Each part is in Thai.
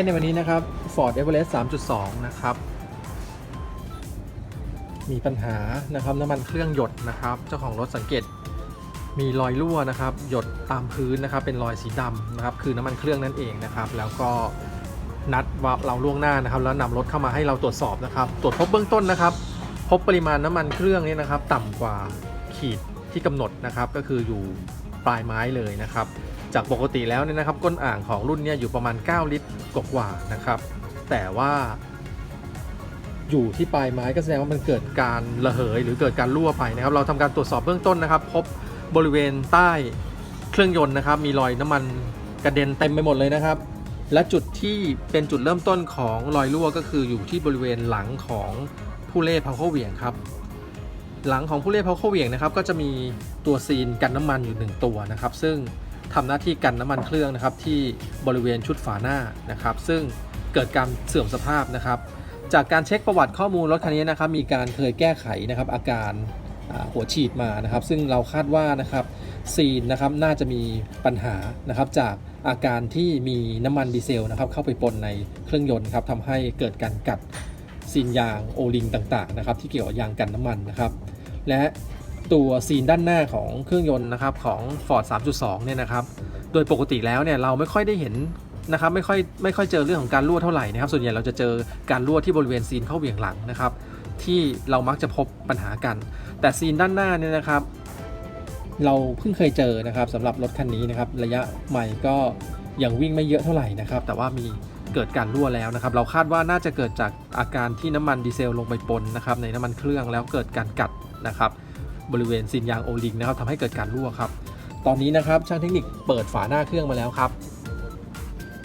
สในวันนี้นะครับ Ford Everest 3.2 นะครับ มีปัญหานะครับน้ำมันเครื่องหยดนะครับ เจ้าของรถสังเกตมีรอยรั่วนะครับ หยดตามพื้นนะครับ เป็นรอยสีดำนะครับ คือน้ำมันเครื่องนั่นเองนะครับ แล้วก็นัดว่าเราล่วงหน้านะครับ แล้วนำรถเข้ามาให้เราตรวจสอบนะครับ ตรวจพบเบื้องต้นนะครับ พบปริมาณน้ำมันเครื่องนี่นะครับ ต่ำกว่าขีดที่กำหนดนะครับ ก็คืออยู่ปลายไม้เลยนะครับ จากปกติแล้วเนี่ยนะครับก้นอ่างของรุ่นนี้อยู่ประมาณ 9 ลิตรกว่าๆนะครับ แต่ว่าอยู่ที่ปลายไม้ก็แสดงว่ามันเกิดการระเหยหรือเกิดการรั่วไปนะครับ เราทำการตรวจสอบเบื้องต้นนะครับ พบบริเวณใต้เครื่องยนต์นะครับ มีรอยน้ำมันกระเด็นเต็มไปหมดเลยนะครับ และจุดที่เป็นจุดเริ่มต้นของรอยรั่วก็คืออยู่ที่บริเวณหลังของผู้เล่พาวเข้าเวียงครับ หลังของผู้เล่พาวเข้าเวียงนะครับ ก็จะมีตัวซีนกันน้ำมันอยู่หนึ่งตัวนะครับ ซึ่ง ทำหน้าที่กันน้ำมันเครื่องนะครับที่บริเวณชุดฝาหน้านะครับ ซึ่งเกิดการเสื่อมสภาพนะครับ จากการเช็คประวัติข้อมูลรถคันนี้นะครับ มีการเคยแก้ไขนะครับ อาการหัวฉีดมานะครับ ซึ่งเราคาดว่านะครับซีนนะครับน่าจะมีปัญหานะครับ จากอาการที่มีน้ำมันดีเซลนะครับ เข้าไปปนในเครื่องยนต์ครับทำให้เกิดการกัดซีนยางโอลิงต่างๆนะครับ ที่เกี่ยวกับยางกันน้ำมันนะครับ และ ตัวซีนด้านหน้าของเครื่องยนต์นะครับของ Ford 3.2 เนี่ยนะครับ โดยปกติแล้วเนี่ยเราไม่ค่อยได้เห็นนะครับไม่ค่อยไม่ค่อยเจอเรื่องของการรั่วเท่าไหร่นะครับ ส่วนใหญ่เราจะเจอการรั่วที่บริเวณซีนเข้าเบี่ยงหลังนะครับ ที่เรามักจะพบปัญหากัน แต่ซีนด้านหน้าเนี่ยนะครับ เราเพิ่งเคยเจอนะครับสำหรับรถคันนี้นะครับ ระยะใหม่ก็ยังวิ่งไม่เยอะเท่าไหร่นะครับ แต่ว่ามีเกิดการรั่วแล้วนะครับ เราคาดว่าน่าจะเกิดจากอาการที่น้ำมันดีเซลลงไปปนนะครับในน้ำมันเครื่องแล้วเกิดการกัดนะครับ บริเวณซีนยางโอลิงนะครับทำให้เกิดการรั่วครับ ตอนนี้นะครับช่างเทคนิคเปิดฝาหน้าเครื่องมาแล้วครับ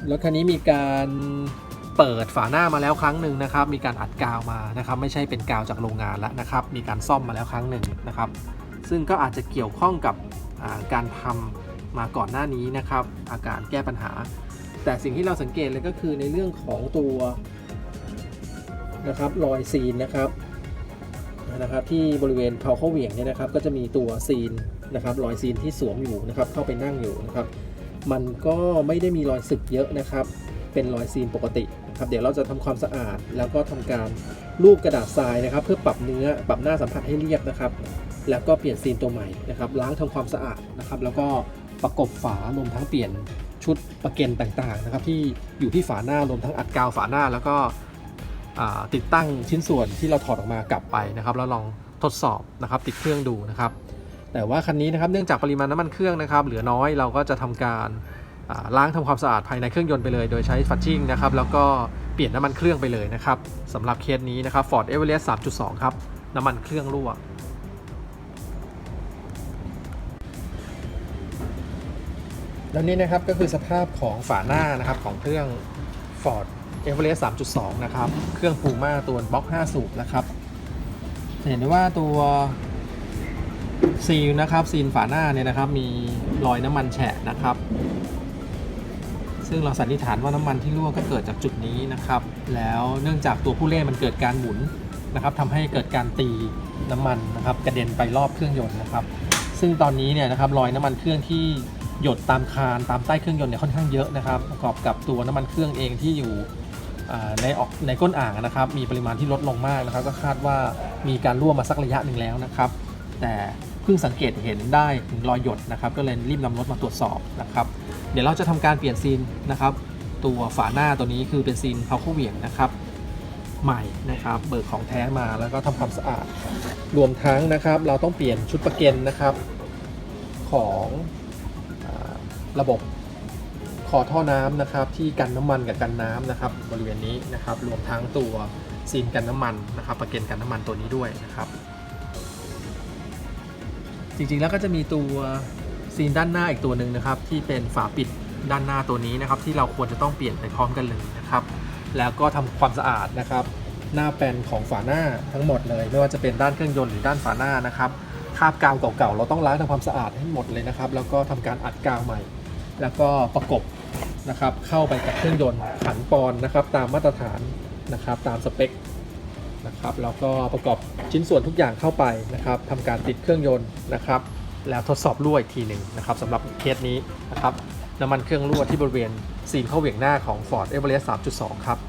รถคันนี้มีการเปิดฝาหน้ามาแล้วครั้งหนึ่งนะครับ มีการอัดกาวมานะครับ ไม่ใช่เป็นกาวจากโรงงานแล้วนะครับ มีการซ่อมมาแล้วครั้งหนึ่งนะครับ ซึ่งก็อาจจะเกี่ยวข้องกับการทำมาก่อนหน้านี้นะครับ อาการแก้ปัญหา แต่สิ่งที่เราสังเกตเลยก็คือในเรื่องของตัวนะครับรอยซีนนะครับ นะครับที่บริเวณเพาเข้าเหวี่ยงเนี่ยนะครับก็จะมีตัวซีนนะครับรอยซีนที่สวมอยู่นะครับเข้าไปนั่งอยู่นะครับมันก็ไม่ได้มีรอยสึกเยอะนะครับ เป็นรอยซีนปกตินะครับเดี๋ยวเราจะทำความสะอาด แล้วก็ทำการรูปกระดาษทรายนะครับ เพื่อปรับเนื้อปรับหน้าสัมผัสให้เรียบนะครับ แล้วก็เปลี่ยนซีนตัวใหม่นะครับล้างทำความสะอาดนะครับแล้วก็ประกบฝารวมทั้งเปลี่ยนชุดประเก็นต่างๆนะครับที่อยู่ที่ฝาหน้ารวมทั้งอัดกาวฝาหน้าแล้วก็ ติดตั้งชิ้นส่วนที่เราถอดออกมากลับไปนะครับแล้วลองทดสอบนะครับติดเครื่องดูนะครับแต่ว่าคันนี้นะครับเนื่องจากปริมาณน้ำมันเครื่องนะครับเหลือน้อยเราก็จะทำการล้างทำความสะอาดภายในเครื่องยนต์ไปเลย โดยใช้ฟัชชิ่งนะครับแล้วก็เปลี่ยนน้ำมันเครื่องไปเลยนะครับสำหรับเคสนี้นะครับ Ford Everest 3.2 ครับน้ำมันเครื่องรั่วแล้วนี่นะครับก็คือสภาพของฝาหน้านะครับของเครื่อง Ford Everest 3.2 นะครับ เครื่อง Puma ตัวบล็อก 5 สูบนะครับจะเห็นได้ว่าตัวซีลนะครับซีนฝาหน้าเนี่ยนะครับ มีรอยน้ำมันแฉะนะครับ ซึ่งเราสันนิษฐานว่าน้ำมันที่รั่วก็เกิดจากจุดนี้นะครับ แล้วเนื่องจากตัวผู้เล่นมันเกิดการหมุนนะครับทำให้เกิดการตีน้ำมันนะครับ กระเด็นไปรอบเครื่องยนต์นะครับ ซึ่งตอนนี้เนี่ยนะครับรอยน้ำมันเครื่องที่หยดตามคานตามใต้เครื่องยนต์เนี่ยค่อนข้างเยอะนะครับ ประกอบกับตัวน้ำมันเครื่องเองที่อยู่ ในออกในก้นอ่างนะครับ มีปริมาณที่ลดลงมากนะครับ ก็คาดว่ามีการรั่วมาสักระยะหนึ่งแล้วนะครับ แต่เพิ่งสังเกตเห็นได้ถึงรอยหยดนะครับ ก็เลยรีบนำรถมาตรวจสอบนะครับ เดี๋ยวเราจะทำการเปลี่ยนซีนนะครับ ตัวฝาหน้าตัวนี้คือเป็นซีนเพาเข้าเหวี่ยงนะครับใหม่นะครับ เบิกของแท้มาแล้วก็ทำความสะอาด รวมทั้งนะครับ เราต้องเปลี่ยนชุดประเก็นนะครับของอระบบ คอท่อน้ำนะครับที่กันน้ำมันกับกันน้ำนะครับบริเวณนี้นะครับรวมทั้งตัวซีนกันน้ำมันนะครับประเกันกันน้ำมันตัวนี้ด้วยนะครับ จริงๆแล้วก็จะมีตัวซีนด้านหน้าอีกตัวหนึ่งนะครับ ที่เป็นฝาปิดด้านหน้าตัวนี้นะครับ ที่เราควรจะต้องเปลี่ยนไปพร้อมกันเลยนะครับ แล้วก็ทำความสะอาดนะครับ หน้าแปลนของฝาหน้าทั้งหมดเลย ไม่ว่าจะเป็นด้านเครื่องยนต์หรือด้านฝาหน้านะครับคราบกาวเก่าๆเราต้องล้างทำความสะอาดให้หมดเลยนะครับ แล้วก็ทำการอัดกาวใหม่ แล้วก็ประกบ นะครับเข้าไปกับเครื่องยนต์ขันปอนนะครับตามมาตรฐานนะครับตามสเปคนะครับแล้วก็ประกอบชิ้นส่วนทุกอย่างเข้าไปนะครับทำการติดเครื่องยนต์นะครับแล้วทดสอบรั่วอีกทีหนึ่งนะครับสำหรับเคสนี้นะครับน้ำมันเครื่องรั่วที่บริเวณซีนเข้าเหวี่ยงหน้าของ Ford Everest 3.2 ครับ